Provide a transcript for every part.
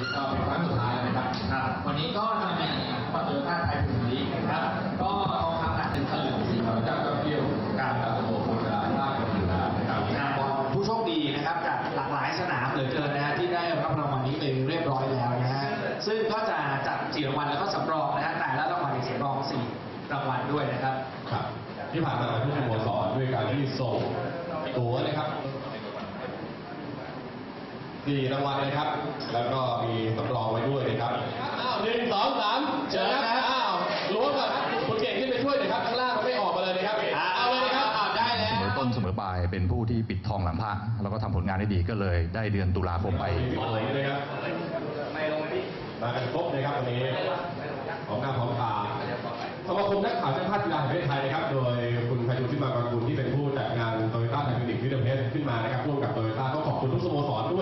นี่ก็เป็นครั้งสุดท้ายแล้วนะครับครับวันนี้ก็จะมีประตูท่าไทยพรีเมียร์ลีกนะครับ ก็เอาคำหนักเป็นเฉลิมศรีข้าพเจ้าก็เที่ยวการตัดตัวคนดาราชกีฬานะครับงานบอลผู้โชคดีนะครับจากหลากหลายสนามเหลือเกินนะฮะที่ได้รับรางวัลนี้ไปเรียบร้อยแล้วนะฮะซึ่งก็จะจัดสี่รางวัลแล้วก็สำรองนะฮะแต่ละรางวัลอีกสำรองสี่รางวัลด้วยนะครับ ครับที่ผ่านมาทุกสโมสรด้วยการที่ส่งตั๋วนะครับ สี่รางวัลนะครับ แล้วก็มีสำรองไว้ด้วยนะครับอ้าวหนึ่งสองสามเจอครับอ้าวล้วงก่อนคุณเก่งขึ้นไปช่วยหน่อยครับข้างล่างมันไม่ออกมาเลยนะครับเอาเลยนะครับอ่าได้แล้เสวมอต้นเสมอปลายเป็นผู้ที่ปิดทองหลังพระแล้วก็ทำผลงานได้ดีก็เลยได้เดือนตุลาคมไปสวยเลยครับมากันครบเลยครับวันนี้ของหน้าพร้อมตาสมาคมนักข่าวช่างภาพกีฬาแห่ง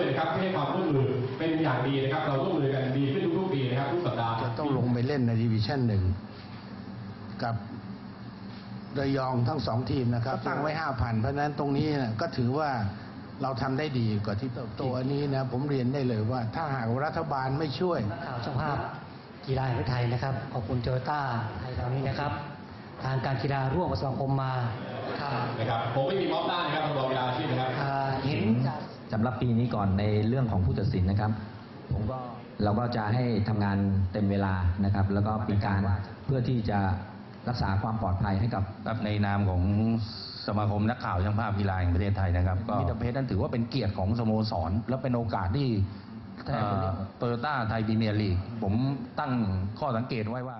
นะครับที่ให้ความร่วมมือเป็นอย่างดีนะครับ เราร่วมมือกันดีขึ้นทุกๆปีนะครับทุกสัปดาห์จะต้องลงไปเล่นในดิวิชั่นหนึ่งกับระยองทั้งสองทีมนะครับตั้งไว้ห้าพันเพราะฉะนั้นตรงนี้นะก็ถือว่าเราทำได้ดีกว่าที่ตัวอันนี้นะ ผมเรียนได้เลยว่า ถ้าหากรัฐบาลไม่ช่วยข่าวเจ้าภาพกีฬาแห่งประเทศไทยนะครับ ขอบคุณโตโยต้าไทยเรานี้นะครับ ทางการกีฬาร่วมกับสมาคมมาครับนะครับผมไม่มีม็อบได้นะครับผมบอกเวลาอำหรับปีนี้ก่อนในเรื่องของผู้ตัดสินนะครับ ผมก็เราก็จะให้ทำงานเต็มเวลานะครับ แล้วก็เป็นการเพื่อที่จะรักษาความปลอดภัยให้กับครับในนามของสมาคมนักข่าวช่างภาพกีฬาแห่งประเทศไทยนะครับก็มิตรเพชรนั้นถือว่าเป็นเกียรติของสโมสร และเป็นโอกาสที่โตโยต้าไทยพรีเมียร์ลีกผมตั้งข้อสังเกตไว้ว่า